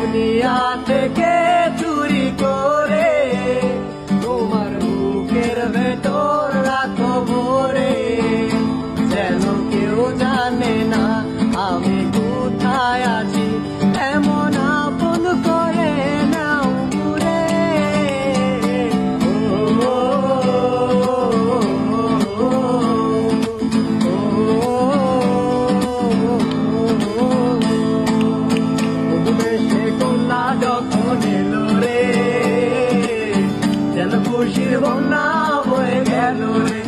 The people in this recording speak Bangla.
দুনিয়া থেকে চুরি করে তোমার মুখের ভেতর রাখো ভরে। যেন কেউ জানে না আমি কোথায় আছি। con agua en.